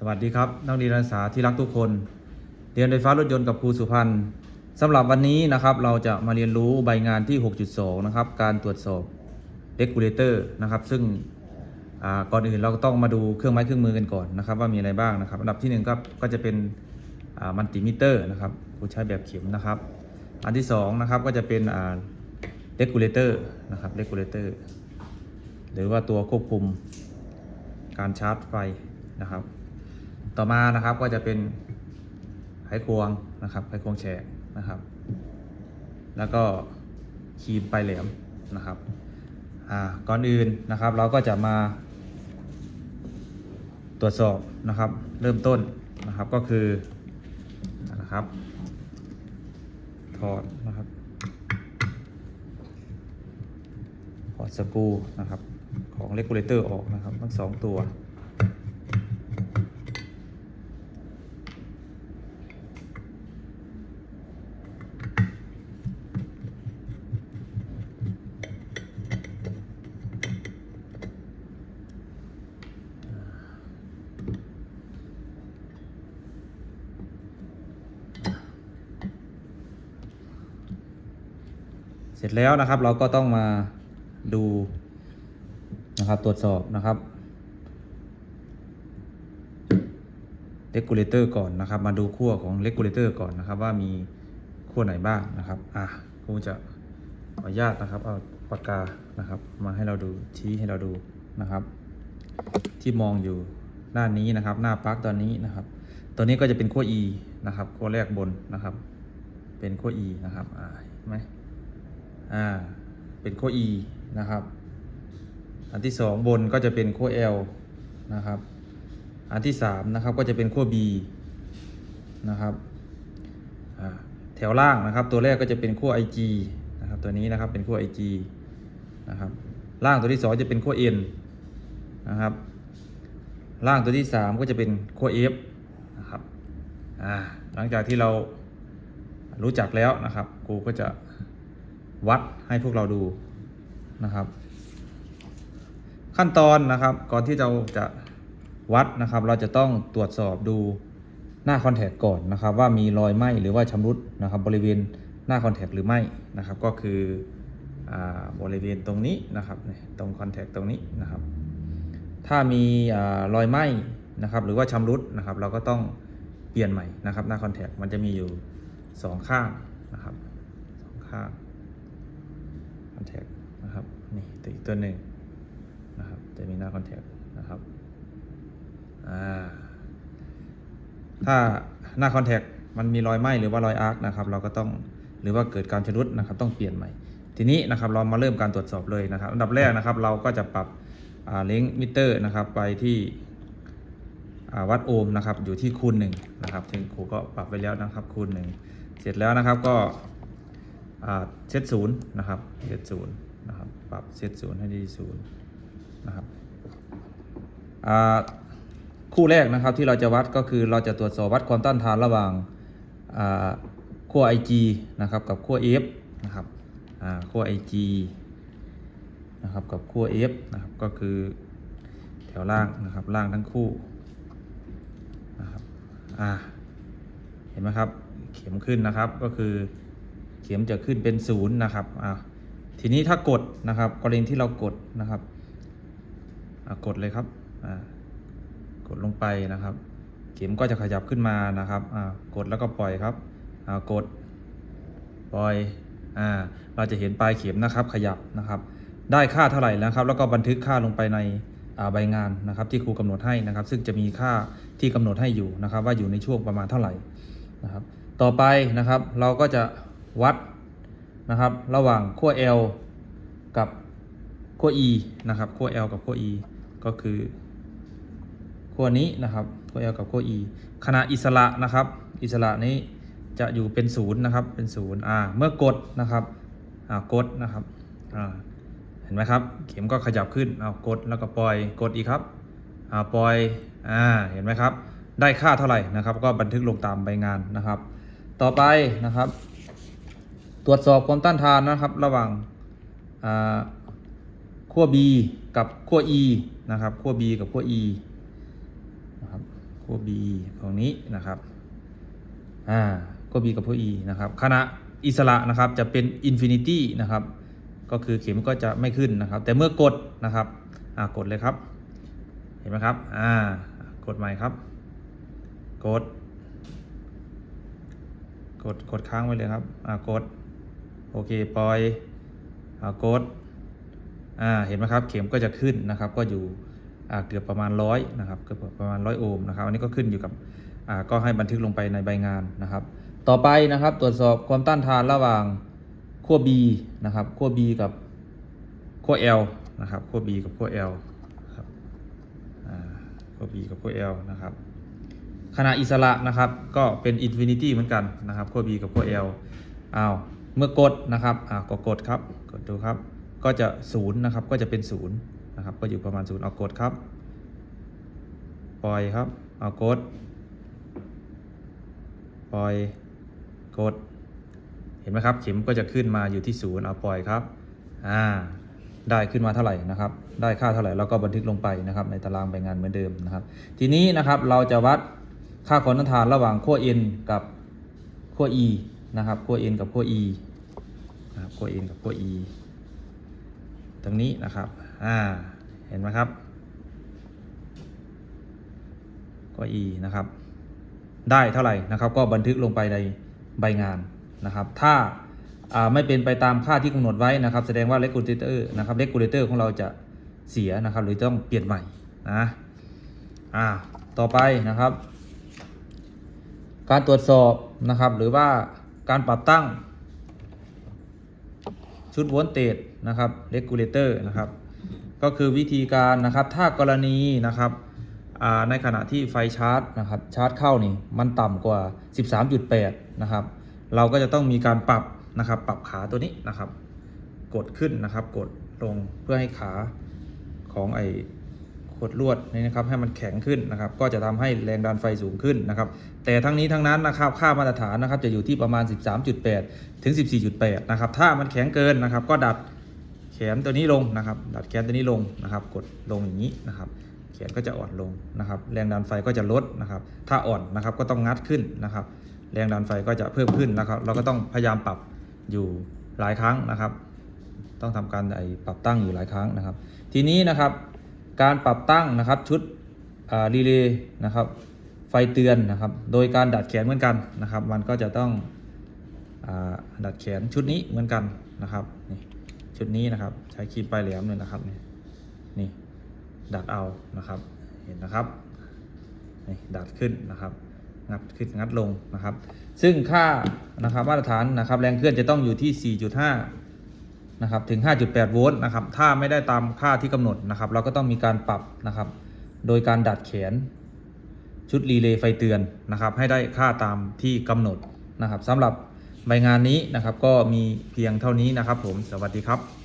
สวัสดีครับนักเรียนนักศึกษาที่รักทุกคน เรียนไฟฟ้ารถยนต์กับครูสุพันธ์สำหรับวันนี้นะครับเราจะมาเรียนรู้ใบงานที่ 6.2 นะครับ การตรวจสอบ regulator นะครับ ซึ่งก่อนอื่นเราก็ต้องมาดูเครื่องไม้เครื่องมือกันก่อนนะครับ ว่ามีอะไรบ้างนะครับอันดับที่หนึ่งก็จะเป็นมัลติมิเตอร์นะครับครูใช้แบบเข็มนะครับ อันที่สองนะครับก็จะเป็นอ่า regulator นะครับ regulator หรือว่าตัวควบคุมการชาร์จไฟนะครับ ต่อมานะครับก็จะเป็นไขควงนะครับไขควงแฉกนะครับ แล้วก็ครีมปลายแหลมนะครับอ่าก่อนอื่นนะครับเราก็จะมา ตรวจสอบนะครับ เริ่มต้นนะครับก็คือนะครับถอดนะครับถอดสกูนะครับของเลกูเลเตอร์ออกนะครับทั้งสองตัว เสร็จแล้วนะครับ เราก็ต้องมาดูนะครับตรวจสอบนะครับ regulator ก่อนนะครับ มาดูขั้วของ regulator ก่อนนะครับ ว่ามีขั้วไหนบ้างนะครับอะครูจะขออนุญาตนะครับเอาปากกานะครับ มาให้เราดูชี้ให้เราดูนะครับ ที่มองอยู่ด้านนี้นะครับ หน้าปลั๊กตอนนี้นะครับ ตัวนี้ก็จะเป็นขั้ว E นะครับขั้วแรกบนนะครับ เป็นขั้ว E นะครับอ่าไหม อ่าเป็นขั้ว E นะครับ อันที่สองบนก็จะเป็นขั้ว L นะครับ อันที่สามนะครับก็จะเป็นขั้ว B นะครับอ่าแถวล่างนะครับ ตัวแรกก็จะเป็นขั้ว IG นะครับตัวนี้นะครับเป็นขั้ว IG นะครับล่างตัวที่สองจะเป็นขั้ว N นะครับล่างตัวที่สามก็จะเป็นขั้ว F นะครับอ่าหลังจากที่เรารู้จักแล้วนะครับครูก็จะ วัดให้พวกเราดูนะครับ ขั้นตอนนะครับก่อนที่เราจะวัดนะครับ เราจะต้องตรวจสอบดูหน้าคอนแทคก่อนนะครับ ว่ามีรอยไหมหรือว่าชำรุดนะครับ บริเวณหน้าคอนแทคหรือไม่นะครับ ก็คืออบริเวณตรงนี้นะครับตรงคอนแทคตรงนี้นะครับ ถ้ามีอรอยไหมนะครับ หรือว่าชำรุดนะครับ เราก็ต้องเปลี่ยนใหม่นะครับ หน้าคอนแทคมันจะมีอยู่สองข้างนะครับสองข้าง อนแทคนะครับนี่ตัวอีกตัวหนึ่งนะครับจะมีหน้าคอนแทคนะครับอ่าถ้าหน้าคอนแทคมันมีรอยไหม้หรือว่ารอยอาร์คนะครับเราก็ต้องหรือว่าเกิดการชำรุดนะครับต้องเปลี่ยนใหม่ ทีนี้นะครับเรามาเริ่มการตรวจสอบเลยนะครับอันดับแรกนะครับเราก็จะปรับเลงมิเตอร์นะครับไปที่วัดโอห์มนะครับอยู่ที่คูณหนึ่งนะครับถึงครูก็ปรับไปแล้วนะครับคูณหนึ่งเสร็จแล้วนะครับก็ เซตศูนย์นะครับเซตศูนย์นะครับปรับเซตศูนย์ให้ดีศูนย์นะครับคู่แรกนะครับที่เราจะวัดก็คือเราจะตรวจสอบวัดความต้านทานระหว่างขั้ว IG นะครับกับขั้ว F นะครับขั้ว IG นะครับกับขั้ว F นะครับก็คือแถวล่างนะครับล่างทั้งคู่นะครับเห็นไหมครับเข็มขึ้นนะครับก็คือ ข็มจะขึ้นเป็นศูนย์นะครับอ่าทีนี้ถ้ากดนะครับกรณีที่เรากดนะครับอ่ากดเลยครับอ่ากดลงไปนะครับ เข็มก็จะขยับขึ้นมานะครับอ่ากดแล้วก็ปล่อยครับอ่ากดปล่อยอ่าเราจะเห็นปลายเข็มนะครับขยับนะครับ ได้ค่าเท่าไหร่แล้วครับ แล้วก็บันทึกค่าลงไปในอ่าใบงานนะครับ ที่ครูกำหนดให้นะครับ ซึ่งจะมีค่าที่กำหนดให้อยู่นะครับ ว่าอยู่ในช่วงประมาณเท่าไหร่นะครับ ต่อไปนะครับเราก็จะ วัดนะครับ ระหว่างขั้ว L กับขั้ว E นะครับขั้ว L กับขั้ว E ก็คือขั้วนี้นะครับขั้ว L กับขั้ว E ขณะอิสระนะครับ อิสระนี้จะอยู่เป็นศูนย์นะครับเป็นศูนย์อ่าเมื่อกดนะครับอ่ากดนะครับอ่าเห็นไหมครับ เข็มก็ขยับขึ้นเอากดแล้วก็ปล่อยกดอีกครับอ่าปล่อยอ่าเห็นไหมครับ ได้ค่าเท่าไหร่นะครับ ก็บันทึกลงตามใบงานนะครับ ต่อไปนะครับ ตรวจสอบความต้านทานนะครับ ระหว่างขั้ว B กับขั้ว E นะครับขั้ว B กับขั้ว E นะครับขั้ว B ของนี้นะครับอ่าขั้ว B กับขั้ว E นะครับขณะอิสระนะครับจะเป็นอินฟินิตี้นะครับก็คือเข็มก็จะไม่ขึ้นนะครับ แต่เมื่อกดนะครับอ่ากดเลยครับ เห็นไหมครับอ่ากดใหม่ครับ กด กดกดค้างไว้เลยครับอ่ากด อเคปล่อยอ่ากดอ่าเห็นไหมครับเข็มก็จะขึ้นนะครับก็อยู่เกือบประมาณร้อยนะครับเกือบประมาณร้อยโอห์มนะครับอันนี้ก็ขึ้นอยู่กับอ่าก็ให้บันทึกลงไปในใบงานนะครับ ต่อไปนะครับตรวจสอบความต้านทานระหว่างขั้ว B นะครับขั้ว B กับขั้ว L นะครับขั้ว B กับขั้ว L ครับอ่าขั้ว B กับขั้ว L นะครับขณะอิสระนะครับก็เป็นอินฟินิตี้เหมือนกันนะครับขั้ว B กับขั้ว L อ้าว เมื่อกดนะครับอ่าก็กดครับกดดูครับ ก็จะศูนย์นะครับก็จะเป็นศูนย์นะครับก็อยู่ประมาณศูนย์เอากดครับ ปล่อยครับ เอากด ปล่อยกด เห็นไหมครับ เข็มก็จะขึ้นมาอยู่ที่ศูนย์เอาปล่อยครับอ่าได้ขึ้นมาเท่าไหร่นะครับ ได้ค่าเท่าไหร่เราก็บันทึกลงไปนะครับ ในตารางใบงานเหมือนเดิมนะครับ ทีนี้นะครับเราจะวัดค่าความต้านทานระหว่างขั้ว n กับขั้ว e นะครับขั้ว n กับขั้ว e นะครับขั้ว n กับขั้ว e ตรงนี้นะครับอ่าเห็นไหมครับขั้ว e นะครับ ได้เท่าไหร่นะครับ ก็บันทึกลงไปในใบงานนะครับ ถ้าอ่าไม่เป็นไปตามค่าที่กำหนดไว้นะครับ แสดงว่า regulator นะครับ regulator ของเราจะเสียนะครับ หรือต้องเปลี่ยนใหม่นะอ่าต่อไปนะครับ การตรวจสอบนะครับ หรือว่าการปรับตั้ง ชุดโวลเตจนะครับเลกูเลเตอร์นะครับก็คือวิธีการนะครับถ้ากรณีนะครับในขณะที่ไฟชาร์จนะครับชาร์จเข้านี่มันต่ำกว่า 13.8 นะครับ เราก็จะต้องมีการปรับนะครับปรับขาตัวนี้นะครับ กดขึ้นนะครับ กดลงเพื่อให้ขาของไอ ขดลวดนี่นะครับให้มันแข็งขึ้นนะครับ ก็จะทำให้แรงดันไฟสูงขึ้นนะครับ แต่ทั้งนี้ทั้งนั้นนะครับค่ามาตรฐานนะครับจะอยู่ที่ประมาณ 13.8 ถึง 14.8 นะครับ ถ้ามันแข็งเกินนะครับ ก็ดัดแขนตัวนี้ลงนะครับ ดัดแขนตัวนี้ลงนะครับ กดลงอย่างนี้นะครับแขนก็จะอ่อนลงนะครับ แรงดันไฟก็จะลดนะครับ ถ้าอ่อนนะครับก็ต้องงัดขึ้นนะครับ แรงดันไฟก็จะเพิ่มขึ้นนะครับ เราก็ต้องพยายามปรับอยู่หลายครั้งนะครับ ต้องทำการไอปรับตั้งอยู่หลายครั้งนะครับ ทีนี้นะครับ การปรับตั้งนะครับชุดรีเลย์นะครับไฟเตือนนะครับ โดยการดัดแขนเหมือนกันนะครับ มันก็จะต้องอดัดแขนชุดนี้เหมือนกันนะครับนี่ชุดนี้นะครับใช้ครีมปลายแหลมเลยนะครับนี่นี่ดัดเอานะครับเห็นนะครับนี่ดัดขึ้นนะครับงัดขึ้นงัดลงนะครับ ซึ่งค่านะครับมาตรฐานนะครับแรงเคลื่อนจะต้องอยู่ที่ 4.5 นะครับถึง 5.8 โวลต์นะครับถ้าไม่ได้ตามค่าที่กำหนดนะครับ เราก็ต้องมีการปรับนะครับ โดยการดัดแขน ชุดรีเลย์ไฟเตือนนะครับ ให้ได้ค่าตามที่กำหนดนะครับสำหรับใบงานนี้นะครับ ก็มีเพียงเท่านี้นะครับ ผมสวัสดีครับ